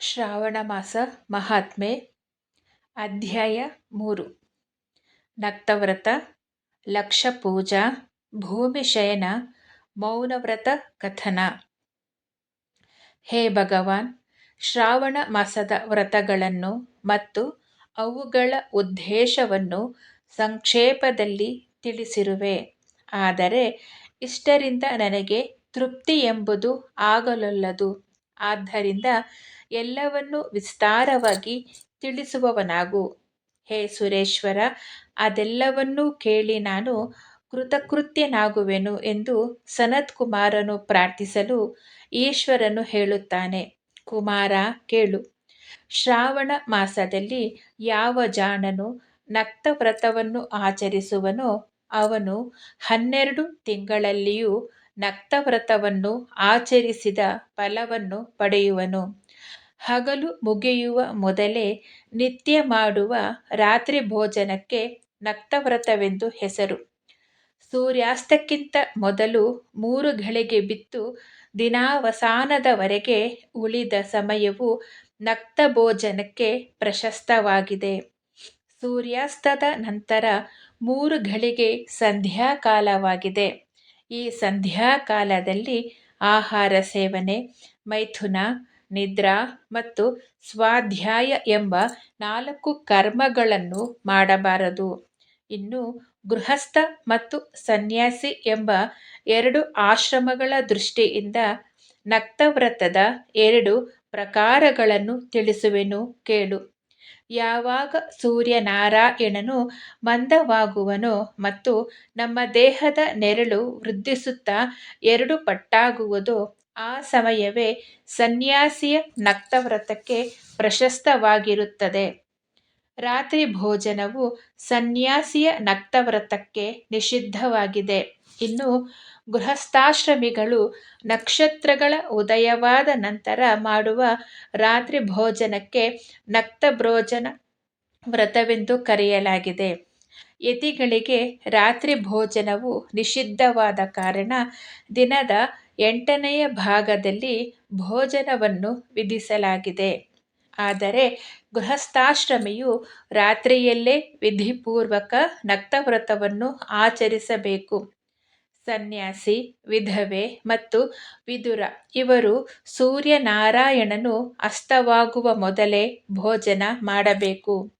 ಶ್ರಾವಣ ಮಾಸ ಮಹಾತ್ಮೆ, ಅಧ್ಯಾಯ ಮೂರು. ನಕ್ತವ್ರತ ಲಕ್ಷ ಪೂಜಾ ಭೂಮಿ ಶಯನ, ಮೌನವ್ರತ ಕಥನ. ಹೇ ಭಗವಾನ್, ಶ್ರಾವಣ ಮಾಸದ ವ್ರತಗಳನ್ನು ಮತ್ತು ಅವುಗಳ ಉದ್ದೇಶವನ್ನು ಸಂಕ್ಷೇಪದಲ್ಲಿ ತಿಳಿಸಿರುವೆ. ಆದರೆ ಇಷ್ಟರಿಂದ ನನಗೆ ತೃಪ್ತಿ ಎಂಬುದು ಆಗಲೊಲ್ಲದು. ಆದ್ದರಿಂದ ಎಲ್ಲವನ್ನೂ ವಿಸ್ತಾರವಾಗಿ ತಿಳಿಸುವವನಾಗು. ಹೇ ಸುರೇಶ್ವರ, ಅದೆಲ್ಲವನ್ನೂ ಕೇಳಿ ನಾನು ಕೃತಕೃತ್ಯನಾಗುವೆನು ಎಂದು ಸನತ್ ಕುಮಾರನು ಪ್ರಾರ್ಥಿಸಲು ಈಶ್ವರನು ಹೇಳುತ್ತಾನೆ. ಕುಮಾರ, ಕೇಳು. ಶ್ರಾವಣ ಮಾಸದಲ್ಲಿ ಯಾವ ಜಾಣನು ನಕ್ತ ವ್ರತವನ್ನು ಆಚರಿಸುವನೋ ಅವನು ಹನ್ನೆರಡು ತಿಂಗಳಲ್ಲಿಯೂ ನಕ್ತವ್ರತವನ್ನು ಆಚರಿಸಿದ ಫಲವನ್ನು ಪಡೆಯುವನು. ಹಗಲು ಮುಗಿಯುವ ಮೊದಲೇ ನಿತ್ಯ ಮಾಡುವ ರಾತ್ರಿ ಭೋಜನಕ್ಕೆ ನಕ್ತವ್ರತವೆಂದು ಹೆಸರು. ಸೂರ್ಯಾಸ್ತಕ್ಕಿಂತ ಮೊದಲು ಮೂರು ಗಳಿಗೆ ಬಿತ್ತು ದಿನಾವಸಾನದವರೆಗೆ ಉಳಿದ ಸಮಯವು ನಕ್ತ ಭೋಜನಕ್ಕೆ ಪ್ರಶಸ್ತವಾಗಿದೆ. ಸೂರ್ಯಾಸ್ತದ ನಂತರ ಮೂರು ಗಳಿಗೆ ಸಂಧ್ಯಾಕಾಲವಾಗಿದೆ. ಈ ಸಂಧ್ಯಾಕಾಲದಲ್ಲಿ ಆಹಾರ ಸೇವನೆ, ಮೈಥುನ ನಿದ್ರಾ ಮತ್ತು ಸ್ವಾಧ್ಯಾಯ ಎಂಬ ನಾಲ್ಕು ಕರ್ಮಗಳನ್ನು ಮಾಡಬಾರದು. ಇನ್ನು ಗೃಹಸ್ಥ ಮತ್ತು ಸನ್ಯಾಸಿ ಎಂಬ ಎರಡು ಆಶ್ರಮಗಳ ದೃಷ್ಟಿಯಿಂದ ನಕ್ತವ್ರತದ ಎರಡು ಪ್ರಕಾರಗಳನ್ನು ತಿಳಿಸುವೆನು ಕೇಳು. ಯಾವಾಗ ಸೂರ್ಯನಾರಾಯಣನು ಮಂದವಾಗುವನೋ ಮತ್ತು ನಮ್ಮ ದೇಹದ ನೆರಳು ವೃದ್ಧಿಸುತ್ತಾ ಎರಡು ಪಟ್ಟಾಗುವುದೋ ಆ ಸಮಯವೇ ಸನ್ಯಾಸಿಯ ನಕ್ತವ್ರತಕ್ಕೆ ಪ್ರಶಸ್ತವಾಗಿರುತ್ತದೆ. ರಾತ್ರಿ ಭೋಜನವು ಸನ್ಯಾಸಿಯ ನಕ್ತವ್ರತಕ್ಕೆ ನಿಷಿದ್ಧವಾಗಿದೆ. ಇನ್ನು ಗೃಹಸ್ಥಾಶ್ರಮಿಗಳು ನಕ್ಷತ್ರಗಳ ಉದಯವಾದ ನಂತರ ಮಾಡುವ ರಾತ್ರಿ ಭೋಜನಕ್ಕೆ ನಕ್ತಭೋಜನ ವ್ರತವೆಂದು ಕರೆಯಲಾಗಿದೆ. ಯತಿಗಳಿಗೆ ರಾತ್ರಿ ಭೋಜನವು ನಿಷಿದ್ಧವಾದ ಕಾರಣ ದಿನದ ಎಂಟನೆಯ ಭಾಗದಲ್ಲಿ ಭೋಜನವನ್ನು ವಿಧಿಸಲಾಗಿದೆ. ಆದರೆ ಗೃಹಸ್ಥಾಶ್ರಮಿಯು ರಾತ್ರಿಯಲ್ಲೇ ವಿಧಿಪೂರ್ವಕ ನಕ್ತವ್ರತವನ್ನು ಆಚರಿಸಬೇಕು. ಸನ್ಯಾಸಿ, ವಿಧವೆ ಮತ್ತು ವಿದುರ ಇವರು ಸೂರ್ಯನಾರಾಯಣನು ಅಸ್ತವಾಗುವ ಮೊದಲೇ ಭೋಜನ ಮಾಡಬೇಕು.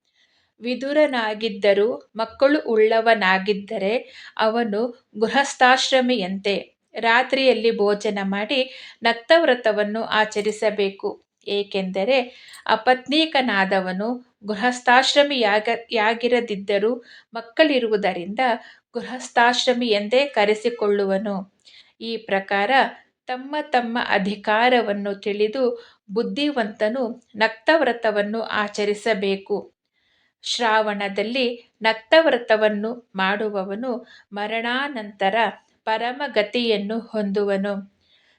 ವಿದುರನಾಗಿದ್ದರೂ ಮಕ್ಕಳು ಉಳ್ಳವನಾಗಿದ್ದರೆ ಅವನು ಗೃಹಸ್ಥಾಶ್ರಮಿಯಂತೆ ರಾತ್ರಿಯಲ್ಲಿ ಭೋಜನ ಮಾಡಿ ನಕ್ತವ್ರತವನ್ನು ಆಚರಿಸಬೇಕು. ಏಕೆಂದರೆ ಅಪತ್ನೀಕನಾದವನು ಗೃಹಸ್ಥಾಶ್ರಮಿಯಾಗ ಯಾಗಿರದಿದ್ದರೂ ಮಕ್ಕಳಿರುವುದರಿಂದ ಗೃಹಸ್ಥಾಶ್ರಮಿ ಎಂದೇ ಕರೆಸಿಕೊಳ್ಳುವನು. ಈ ಪ್ರಕಾರ ತಮ್ಮ ತಮ್ಮ ಅಧಿಕಾರವನ್ನು ತಿಳಿದು ಬುದ್ಧಿವಂತನು ನಕ್ತವ್ರತವನ್ನು ಆಚರಿಸಬೇಕು. ಶ್ರಾವಣದಲ್ಲಿ ನಕ್ತವ್ರತವನ್ನು ಮಾಡುವವನು ಮರಣಾನಂತರ ಪರಮಗತಿಯನ್ನು ಹೊಂದುವನು.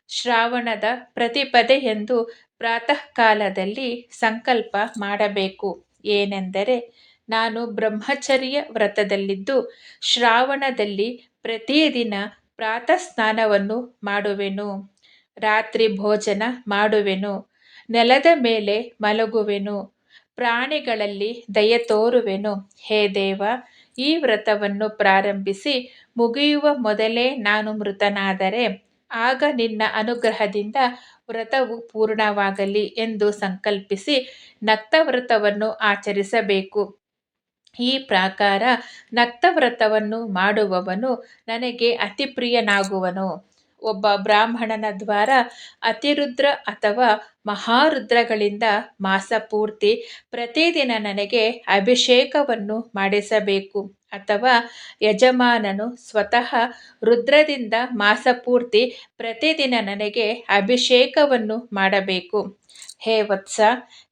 ಶ್ರಾವಣದ ಪ್ರತಿಪದೆಯಂದು ಪ್ರಾತಃ ಕಾಲದಲ್ಲಿ ಸಂಕಲ್ಪ ಮಾಡಬೇಕು. ಏನೆಂದರೆ, ನಾನು ಬ್ರಹ್ಮಚರ್ಯ ವ್ರತದಲ್ಲಿದ್ದು, ಶ್ರಾವಣದಲ್ಲಿ ಪ್ರತಿದಿನ ಪ್ರಾತಃ ಸ್ನಾನವನ್ನು ಮಾಡುವೆನು. ರಾತ್ರಿ ಭೋಜನ ಮಾಡುವೆನು. ನೆಲದ ಮೇಲೆ ಮಲಗುವೆನು. ಪ್ರಾಣಿಗಳಲ್ಲಿ ದಯೆ ತೋರುವೆನು. ಹೇ ದೇವ ಈ ವ್ರತವನ್ನು ಪ್ರಾರಂಭಿಸಿ ಮುಗಿಯುವ ಮೊದಲೇ ನಾನು ಮೃತನಾದರೆ ಆಗ ನಿನ್ನ ಅನುಗ್ರಹದಿಂದ ವ್ರತವು ಪೂರ್ಣವಾಗಲಿ ಎಂದು ಸಂಕಲ್ಪಿಸಿ ನಕ್ತ ವ್ರತವನ್ನು ಆಚರಿಸಬೇಕು. ಈ ಪ್ರಕಾರ ನಕ್ತವ್ರತವನ್ನು ಮಾಡುವವನು ನನಗೆ ಅತಿ ಪ್ರಿಯನಾಗುವನು ಒಬ್ಬ ಬ್ರಾಹ್ಮಣನ ದ್ವಾರ ಅತಿರುದ್ರ ಅಥವಾ ಮಹಾರುದ್ರಗಳಿಂದ ಮಾಸ ಪೂರ್ತಿ ಪ್ರತಿದಿನ ನನಗೆ ಅಭಿಷೇಕವನ್ನು ಮಾಡಿಸಬೇಕು ಅಥವಾ ಯಜಮಾನನು ಸ್ವತಃ ರುದ್ರದಿಂದ ಮಾಸ ಪೂರ್ತಿ ಪ್ರತಿದಿನ ನನಗೆ ಅಭಿಷೇಕವನ್ನು ಮಾಡಬೇಕು. ಹೇ ವತ್ಸ,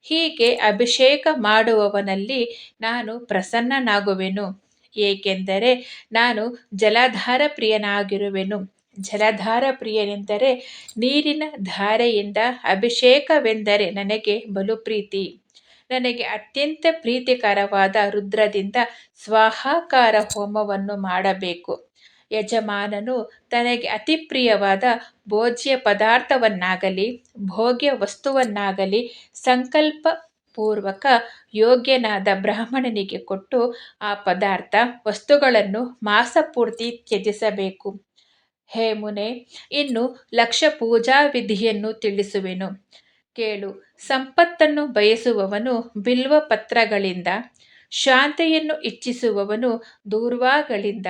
ಹೀಗೆ ಅಭಿಷೇಕ ಮಾಡುವವನಲ್ಲಿ ನಾನು ಪ್ರಸನ್ನನಾಗುವೆನು, ಏಕೆಂದರೆ ನಾನು ಜಲಧಾರ ಪ್ರಿಯನಾಗಿರುವೆನು ಜಲಧಾರ ಪ್ರಿಯನೆಂದರೆ ನೀರಿನ ಧಾರೆಯಿಂದ ಅಭಿಷೇಕವೆಂದರೆ ನನಗೆ ಬಲು ಪ್ರೀತಿ ನನಗೆ ಅತ್ಯಂತ ಪ್ರೀತಿಕರವಾದ ರುದ್ರದಿಂದ ಸ್ವಾಹಾಕಾರ ಹೋಮವನ್ನು ಮಾಡಬೇಕು. ಯಜಮಾನನು ತನಗೆ ಅತಿ ಪ್ರಿಯವಾದ ಭೋಜ್ಯ ಪದಾರ್ಥವನ್ನಾಗಲಿ, ಭೋಗ್ಯ ವಸ್ತುವನ್ನಾಗಲಿ ಸಂಕಲ್ಪ ಪೂರ್ವಕ ಯೋಗ್ಯನಾದ ಬ್ರಾಹ್ಮಣನಿಗೆ ಕೊಟ್ಟು ಆ ಪದಾರ್ಥ ವಸ್ತುಗಳನ್ನು ಮಾಸಪೂರ್ತಿ ತ್ಯಜಿಸಬೇಕು. ಹೇ ಮುನೆ, ಇನ್ನು ಲಕ್ಷ ಪೂಜಾ ವಿಧಿಯನ್ನು ತಿಳಿಸುವೆನು. ಕೇಳು, ಸಂಪತ್ತನ್ನು ಬಯಸುವವನು ಬಿಲ್ವ ಪತ್ರಗಳಿಂದ ಶಾಂತಿಯನ್ನು ಇಚ್ಛಿಸುವವನು ದೂರ್ವಾಗಳಿಂದ,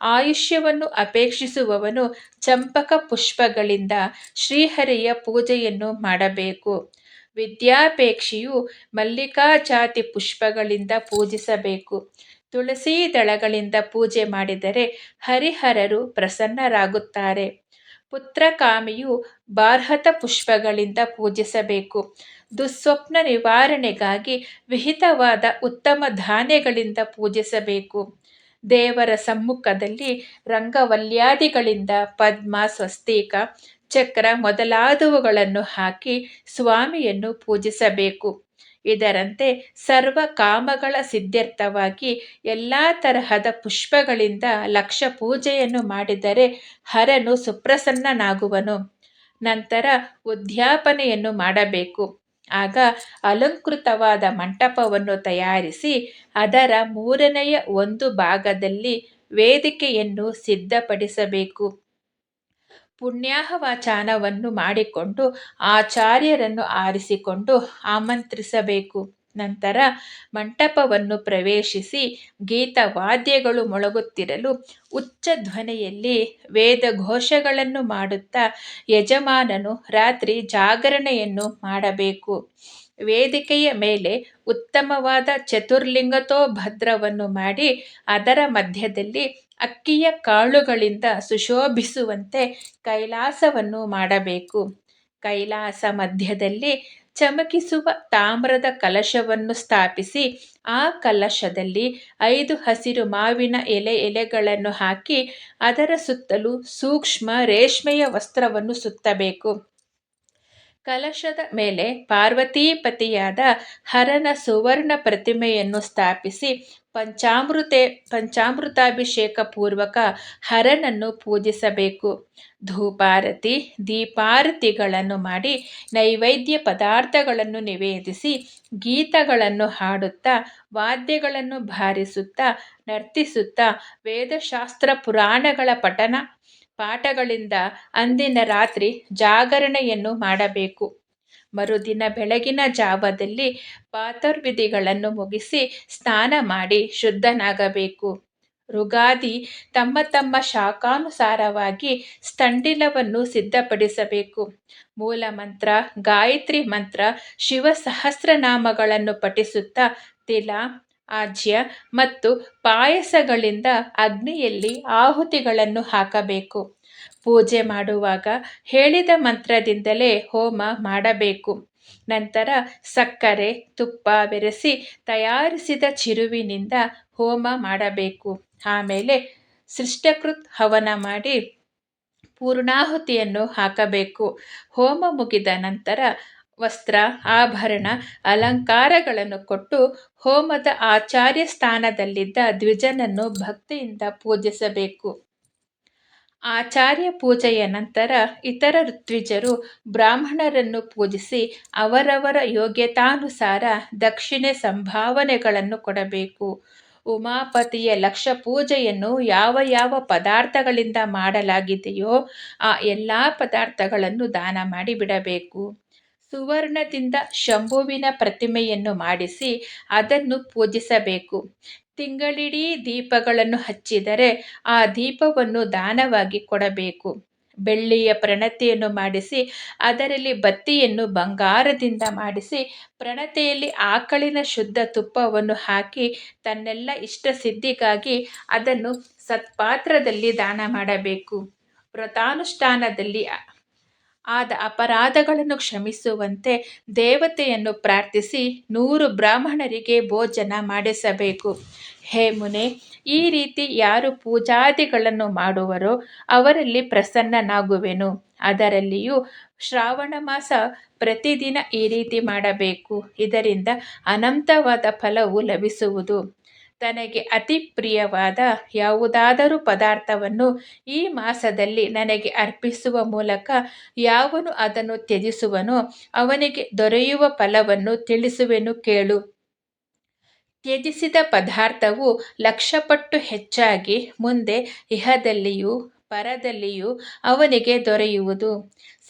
ಆಯುಷ್ಯವನ್ನು ಅಪೇಕ್ಷಿಸುವವನು ಚಂಪಕ ಪುಷ್ಪಗಳಿಂದ ಶ್ರೀಹರಿಯ ಪೂಜೆಯನ್ನು ಮಾಡಬೇಕು. ವಿದ್ಯಾಪೇಕ್ಷಿಯು ಮಲ್ಲಿಕಾ ಜಾತಿ ಪುಷ್ಪಗಳಿಂದ ಪೂಜಿಸಬೇಕು. ತುಳಸಿ ದಳಗಳಿಂದ ಪೂಜೆ ಮಾಡಿದರೆ ಹರಿಹರರು ಪ್ರಸನ್ನರಾಗುತ್ತಾರೆ. ಪುತ್ರಕಾಮಿಯು ಬಾರ್ಹತ ಪುಷ್ಪಗಳಿಂದ ಪೂಜಿಸಬೇಕು. ದುಸ್ವಪ್ನ ನಿವಾರಣೆಗಾಗಿ ವಿಹಿತವಾದ ಉತ್ತಮ ಧಾನ್ಯಗಳಿಂದ ಪೂಜಿಸಬೇಕು. ದೇವರ ಸಮ್ಮುಖದಲ್ಲಿ ರಂಗವಲ್ಯಾದಿಗಳಿಂದ ಪದ್ಮ, ಸ್ವಸ್ತಿಕ, ಚಕ್ರ ಮೊದಲಾದವುಗಳನ್ನು ಹಾಕಿ ಸ್ವಾಮಿಯನ್ನು ಪೂಜಿಸಬೇಕು. ಇದರಂತೆ ಸರ್ವ ಕಾಮಗಳ ಸಿದ್ಧಾರ್ಥವಾಗಿ ಎಲ್ಲ ತರಹದ ಪುಷ್ಪಗಳಿಂದ ಲಕ್ಷ ಪೂಜೆಯನ್ನು ಮಾಡಿದರೆ ಹರನು ಸುಪ್ರಸನ್ನನಾಗುವನು. ನಂತರ ಉದ್ಯಾಪನೆಯನ್ನು ಮಾಡಬೇಕು. ಆಗ ಅಲಂಕೃತವಾದ ಮಂಟಪವನ್ನು ತಯಾರಿಸಿ ಅದರ ಮೂರನೆಯ ಒಂದು ಭಾಗದಲ್ಲಿ ವೇದಿಕೆಯನ್ನು ಸಿದ್ಧಪಡಿಸಬೇಕು. ಪುಣ್ಯಾಹವಾಚನವನ್ನು ಮಾಡಿಕೊಂಡು ಆಚಾರ್ಯರನ್ನು ಆರಿಸಿಕೊಂಡು ಆಮಂತ್ರಿಸಬೇಕು. ನಂತರ ಮಂಟಪವನ್ನು ಪ್ರವೇಶಿಸಿ ಗೀತವಾದ್ಯಗಳು ಮೊಳಗುತ್ತಿರಲು ಉಚ್ಚ ಧ್ವನಿಯಲ್ಲಿ ವೇದ ಘೋಷಗಳನ್ನು ಮಾಡುತ್ತಾ ಯಜಮಾನನು ರಾತ್ರಿ ಜಾಗರಣೆಯನ್ನು ಮಾಡಬೇಕು. ವೇದಿಕೆಯ ಮೇಲೆ ಉತ್ತಮವಾದ ಚತುರ್ಲಿಂಗತೋ ಭದ್ರವನ್ನು ಮಾಡಿ ಅದರ ಮಧ್ಯದಲ್ಲಿ ಅಕ್ಕಿಯ ಕಾಳುಗಳಿಂದ ಸುಶೋಭಿಸುವಂತೆ ಕೈಲಾಸವನ್ನು ಮಾಡಬೇಕು. ಕೈಲಾಸ ಮಧ್ಯದಲ್ಲಿ ಚಮಕಿಸುವ ತಾಮ್ರದ ಕಲಶವನ್ನು ಸ್ಥಾಪಿಸಿ, ಆ ಕಲಶದಲ್ಲಿ ಐದು ಹಸಿರು ಮಾವಿನ ಎಲೆ ಎಲೆಗಳನ್ನು ಹಾಕಿ, ಅದರ ಸುತ್ತಲೂ ಸೂಕ್ಷ್ಮ ರೇಷ್ಮೆಯ ವಸ್ತ್ರವನ್ನು ಸುತ್ತಬೇಕು. ಕಲಶದ ಮೇಲೆ ಪಾರ್ವತೀಪತಿಯಾದ ಹರನ ಸುವರ್ಣ ಪ್ರತಿಮೆಯನ್ನು ಸ್ಥಾಪಿಸಿ ಪಂಚಾಮೃತೆ ಪಂಚಾಮೃತಾಭಿಷೇಕ ಪೂರ್ವಕ ಹರನನ್ನು ಪೂಜಿಸಬೇಕು. ಧೂಪಾರತಿ, ದೀಪಾರತಿಗಳನ್ನು ಮಾಡಿ ನೈವೇದ್ಯ ಪದಾರ್ಥಗಳನ್ನು ನಿವೇದಿಸಿ ಗೀತಗಳನ್ನು ಹಾಡುತ್ತಾ, ವಾದ್ಯಗಳನ್ನು ಬಾರಿಸುತ್ತಾ ನರ್ತಿಸುತ್ತಾ, ವೇದಶಾಸ್ತ್ರ ಪುರಾಣಗಳ ಪಠನ ಪಾಠಗಳಿಂದ ಅಂದಿನ ರಾತ್ರಿ ಜಾಗರಣೆಯನ್ನು ಮಾಡಬೇಕು. ಮರುದಿನ ಬೆಳಗಿನ ಜಾವದಲ್ಲಿ ಪಾತರ್ವಿಧಿಗಳನ್ನು ಮುಗಿಸಿ ಸ್ನಾನ ಮಾಡಿ ಶುದ್ಧನಾಗಬೇಕು. ಋಗಾದಿ ತಮ್ಮ ತಮ್ಮ ಶಾಖಾನುಸಾರವಾಗಿ ಸ್ತಂಡಿಲವನ್ನು ಸಿದ್ಧಪಡಿಸಬೇಕು. ಮೂಲ ಮಂತ್ರ ಗಾಯತ್ರಿ ಮಂತ್ರ ಶಿವ ಸಹಸ್ರನಾಮಗಳನ್ನು ಪಠಿಸುತ್ತಾ ತಿಲ, ಆಜ್ಯ ಮತ್ತು ಪಾಯಸಗಳಿಂದ ಅಗ್ನಿಯಲ್ಲಿ ಆಹುತಿಗಳನ್ನು ಹಾಕಬೇಕು. ಪೂಜೆ ಮಾಡುವಾಗ ಹೇಳಿದ ಮಂತ್ರದಿಂದಲೇ ಹೋಮ ಮಾಡಬೇಕು. ನಂತರ ಸಕ್ಕರೆ, ತುಪ್ಪ ಬೆರೆಸಿ ತಯಾರಿಸಿದ ಚಿರುವಿನಿಂದ ಹೋಮ ಮಾಡಬೇಕು. ಆಮೇಲೆ ಸೃಷ್ಟಕೃತ್ ಹವನ ಮಾಡಿ ಪೂರ್ಣಾಹುತಿಯನ್ನು ಹಾಕಬೇಕು. ಹೋಮ ಮುಗಿದ ನಂತರ ವಸ್ತ್ರ, ಆಭರಣ, ಅಲಂಕಾರಗಳನ್ನು ಕೊಟ್ಟು ಹೋಮದ ಆಚಾರ್ಯ ಸ್ಥಾನದಲ್ಲಿದ್ದ ದ್ವಿಜನನ್ನು ಭಕ್ತಿಯಿಂದ ಪೂಜಿಸಬೇಕು. ಆಚಾರ್ಯ ಪೂಜೆಯ ನಂತರ ಇತರ ಋತ್ವಿಜರು ಬ್ರಾಹ್ಮಣರನ್ನು ಪೂಜಿಸಿ ಅವರವರ ಯೋಗ್ಯತಾನುಸಾರ ದಕ್ಷಿಣೆ ಸಂಭಾವನೆಗಳನ್ನು ಕೊಡಬೇಕು. ಉಮಾಪತಿಯ ಲಕ್ಷ ಪೂಜೆಯನ್ನು ಯಾವ ಯಾವ ಪದಾರ್ಥಗಳಿಂದ ಮಾಡಲಾಗಿದೆಯೋ ಆ ಎಲ್ಲ ಪದಾರ್ಥಗಳನ್ನು ದಾನ ಮಾಡಿ ಬಿಡಬೇಕು. ಸುವರ್ಣದಿಂದ ಶಂಭುವಿನ ಪ್ರತಿಮೆಯನ್ನು ಮಾಡಿಸಿ ಅದನ್ನು ಪೂಜಿಸಬೇಕು. ತಿಂಗಳಿಡೀ ದೀಪಗಳನ್ನು ಹಚ್ಚಿದರೆ ಆ ದೀಪವನ್ನು ದಾನವಾಗಿ ಕೊಡಬೇಕು. ಬೆಳ್ಳಿಯ ಪ್ರಣತೆಯನ್ನು ಮಾಡಿಸಿ, ಅದರಲ್ಲಿ ಬತ್ತಿಯನ್ನು ಬಂಗಾರದಿಂದ ಮಾಡಿಸಿ, ಪ್ರಣತೆಯಲ್ಲಿ ಆಕಳಿನ ಶುದ್ಧ ತುಪ್ಪವನ್ನು ಹಾಕಿ, ತನ್ನೆಲ್ಲ ಇಷ್ಟ ಸಿದ್ಧಿಗಾಗಿ ಅದನ್ನು ಸತ್ಪಾತ್ರದಲ್ಲಿ ದಾನ ಮಾಡಬೇಕು. ವ್ರತಾನುಷ್ಠಾನದಲ್ಲಿ ಆದ ಅಪರಾಧಗಳನ್ನು ಕ್ಷಮಿಸುವಂತೆ ದೇವತೆಯನ್ನು ಪ್ರಾರ್ಥಿಸಿ ನೂರು ಬ್ರಾಹ್ಮಣರಿಗೆ ಭೋಜನ ಮಾಡಿಸಬೇಕು. ಹೇ ಮುನೆ, ಈ ರೀತಿ ಯಾರು ಪೂಜಾದಿಗಳನ್ನು ಮಾಡುವರೋ ಅವರಲ್ಲಿ ಪ್ರಸನ್ನನಾಗುವೆನು. ಅದರಲ್ಲಿಯೂ ಶ್ರಾವಣ ಮಾಸ ಪ್ರತಿದಿನ ಈ ರೀತಿ ಮಾಡಬೇಕು. ಇದರಿಂದ ಅನಂತವಾದ ಫಲವು ಲಭಿಸುವುದು. ತನಗೆ ಅತಿ ಪ್ರಿಯವಾದ ಯಾವುದಾದರೂ ಪದಾರ್ಥವನ್ನು ಈ ಮಾಸದಲ್ಲಿ ನನಗೆ ಅರ್ಪಿಸುವ ಮೂಲಕ ಯಾವನು ಅದನ್ನು ತ್ಯಜಿಸುವನೋ ಅವನಿಗೆ ದೊರೆಯುವ ಫಲವನ್ನು ತಿಳಿಸುವೆನು ಕೇಳು. ತ್ಯಜಿಸಿದ ಪದಾರ್ಥವು ಲಕ್ಷಪಟ್ಟು ಹೆಚ್ಚಾಗಿ ಮುಂದೆ ಇಹದಲ್ಲಿಯೂ ಪರದಲ್ಲಿಯೂ ಅವನಿಗೆ ದೊರೆಯುವುದು.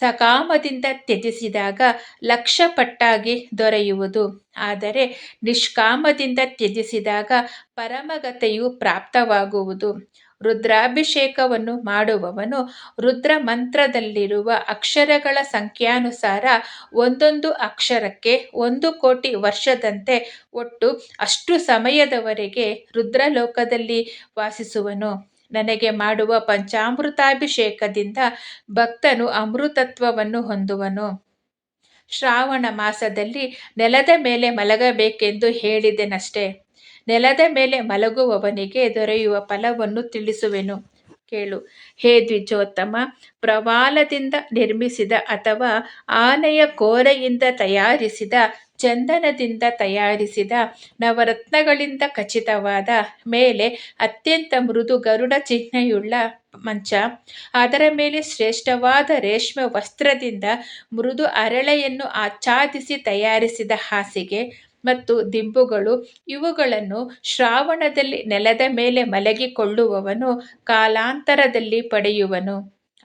ಸಕಾಮದಿಂದ ತ್ಯಜಿಸಿದಾಗ ಲಕ್ಷಪಟ್ಟಾಗಿ ದೊರೆಯುವುದು. ಆದರೆ ನಿಷ್ಕಾಮದಿಂದ ತ್ಯಜಿಸಿದಾಗ ಪರಮಗತೆಯು ಪ್ರಾಪ್ತವಾಗುವುದು. ರುದ್ರಾಭಿಷೇಕವನ್ನು ಮಾಡುವವನು ರುದ್ರ ಮಂತ್ರದಲ್ಲಿರುವ ಅಕ್ಷರಗಳ ಸಂಖ್ಯಾನುಸಾರ ಒಂದೊಂದು ಅಕ್ಷರಕ್ಕೆ ಒಂದು ಕೋಟಿ ವರ್ಷದಂತೆ ಒಟ್ಟು ಅಷ್ಟು ಸಮಯದವರೆಗೆ ರುದ್ರಲೋಕದಲ್ಲಿ ವಾಸಿಸುವನು. ನನಗೆ ಮಾಡುವ ಪಂಚಾಮೃತಾಭಿಷೇಕದಿಂದ ಭಕ್ತನು ಅಮೃತತ್ವವನ್ನು ಹೊಂದುವನು. ಶ್ರಾವಣ ಮಾಸದಲ್ಲಿ ನೆಲದ ಮೇಲೆ ಮಲಗಬೇಕೆಂದು ಹೇಳಿದೆನಷ್ಟೇ. ನೆಲದ ಮೇಲೆ ಮಲಗುವವನಿಗೆ ದೊರೆಯುವ ಫಲವನ್ನು ತಿಳಿಸುವೆನು. ಕೇಳು. ಹೇ ದ್ವಿಜೋತ್ತಮ, ಪ್ರವಾಲದಿಂದ ನಿರ್ಮಿಸಿದ ಅಥವಾ ಆನೆಯ ಕೋರೆಯಿಂದ ತಯಾರಿಸಿದ, ಚಂದನದಿಂದ ತಯಾರಿಸಿದ ನವರತ್ನಗಳಿಂದ ಖಚಿತವಾದ ಮೇಲೆ ಅತ್ಯಂತ ಮೃದು ಗರುಡ ಚಿಹ್ನೆಯುಳ್ಳ ಮಂಚ. ಅದರ ಮೇಲೆ ಶ್ರೇಷ್ಠವಾದ ರೇಷ್ಮೆ ವಸ್ತ್ರದಿಂದ ಮೃದು ಅರಳೆಯನ್ನು ಆಚ್ಛಾದಿಸಿ ತಯಾರಿಸಿದ ಹಾಸಿಗೆ. ಮತ್ತು ದಿಂಬುಗಳು ಇವುಗಳನ್ನು ಶ್ರಾವಣದಲ್ಲಿ ನೆಲದ ಮೇಲೆ ಮಲಗಿಕೊಳ್ಳುವವನು ಕಾಲಾಂತರದಲ್ಲಿ ಪಡೆಯುವನು.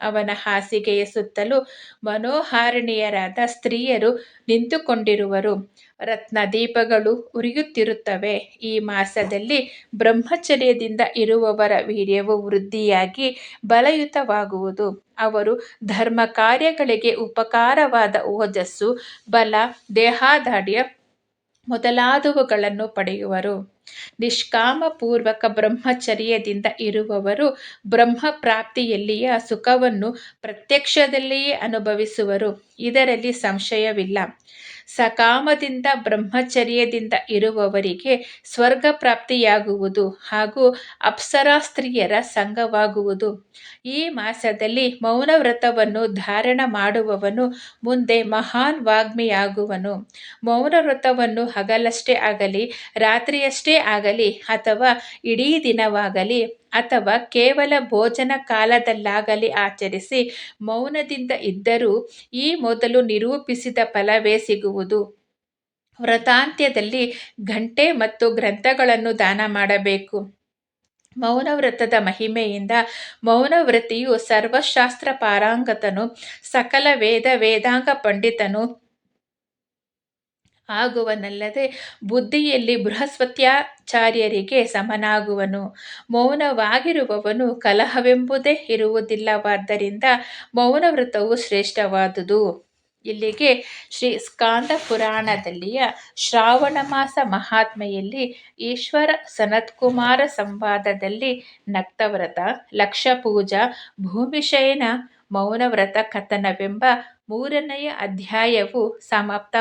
ಅವನ ಹಾಸಿಗೆಯ ಸುತ್ತಲೂ ಮನೋಹಾರಿಣಿಯರಾದ ಸ್ತ್ರೀಯರು ನಿಂತುಕೊಂಡಿರುವರು. ರತ್ನ ದೀಪಗಳು ಉರಿಯುತ್ತಿರುತ್ತವೆ. ಈ ಮಾಸದಲ್ಲಿ ಬ್ರಹ್ಮಚರ್ಯದಿಂದ ಇರುವವರ ವೀರ್ಯವು ವೃದ್ಧಿಯಾಗಿ ಬಲಯುತವಾಗುವುದು. ಅವರು ಧರ್ಮ ಕಾರ್ಯಗಳಿಗೆ ಉಪಕಾರವಾದ ಓಜಸ್ಸು, ಬಲ ದೇಹದಾಢ್ಯ ಮೊದಲಾದವುಗಳನ್ನು ಪಡೆಯುವರು. ನಿಷ್ಕಾಮಪೂರ್ವಕ ಬ್ರಹ್ಮಚರ್ಯದಿಂದ ಇರುವವರು ಬ್ರಹ್ಮ ಪ್ರಾಪ್ತಿಯಲ್ಲಿಯ ಸುಖವನ್ನು ಪ್ರತ್ಯಕ್ಷದಲ್ಲಿಯೇ ಅನುಭವಿಸುವರು. ಇದರಲ್ಲಿ ಸಂಶಯವಿಲ್ಲ. ಸಕಾಮದಿಂದ ಬ್ರಹ್ಮಚರ್ಯದಿಂದ ಇರುವವರಿಗೆ ಸ್ವರ್ಗ ಪ್ರಾಪ್ತಿಯಾಗುವುದು ಹಾಗೂ ಅಪ್ಸರಾ ಸ್ತ್ರೀಯರ ಸಂಘವಾಗುವುದು. ಈ ಮಾಸದಲ್ಲಿ ಮೌನ ವ್ರತವನ್ನು ಧಾರಣ ಮಾಡುವವನು ಮುಂದೆ ಮಹಾನ್ ವಾಗ್ಮಿಯಾಗುವನು. ಮೌನ ವ್ರತವನ್ನು ಹಗಲಷ್ಟೇ ಆಗಲಿ, ರಾತ್ರಿಯಷ್ಟೇ ಆಗಲಿ ಅಥವಾ ಇಡೀ ದಿನವಾಗಲಿ ಅಥವಾ ಕೇವಲ ಭೋಜನ ಕಾಲದಲ್ಲಾಗಲಿ ಆಚರಿಸಿ ಮೌನದಿಂದ ಇದ್ದರೂ ಈ ಮೊದಲು ನಿರೂಪಿಸಿದ ಫಲವೇ ಸಿಗುವುದು. ವ್ರತಾಂತ್ಯದಲ್ಲಿ ಗಂಟೆ ಮತ್ತು ಗ್ರಂಥಗಳನ್ನು ದಾನ ಮಾಡಬೇಕು. ಮೌನವ್ರತದ ಮಹಿಮೆಯಿಂದ ಮೌನವ್ರತಿಯು ಸರ್ವಶಾಸ್ತ್ರ ಪಾರಾಂಗತನು, ಸಕಲ ವೇದ ವೇದಾಂಗ ಪಂಡಿತನು ಆಗುವನಲ್ಲದೆ ಬುದ್ಧಿಯಲ್ಲಿ ಬೃಹಸ್ಪತ್ಯಾಚಾರ್ಯರಿಗೆ ಸಮನಾಗುವನು. ಮೌನವಾಗಿರುವವನು ಕಲಹವೆಂಬುದೇ ಇರುವುದಿಲ್ಲವಾದ್ದರಿಂದ ಮೌನ ವ್ರತವು ಶ್ರೇಷ್ಠವಾದುದು. ಇಲ್ಲಿಗೆ ಶ್ರೀ ಸ್ಕಾಂದ ಪುರಾಣದಲ್ಲಿಯ ಶ್ರಾವಣ ಮಾಸ ಮಹಾತ್ಮೆಯಲ್ಲಿ ಈಶ್ವರ ಸನತ್ಕುಮಾರ ಸಂವಾದದಲ್ಲಿ ನಕ್ತವ್ರತ ಲಕ್ಷ ಪೂಜಾ ಭೂಮಿಶಯನ ಮೌನವ್ರತ ಕಥನವೆಂಬ ಮೂರನೆಯ ಅಧ್ಯಾಯವು ಸಮಾಪ್ತ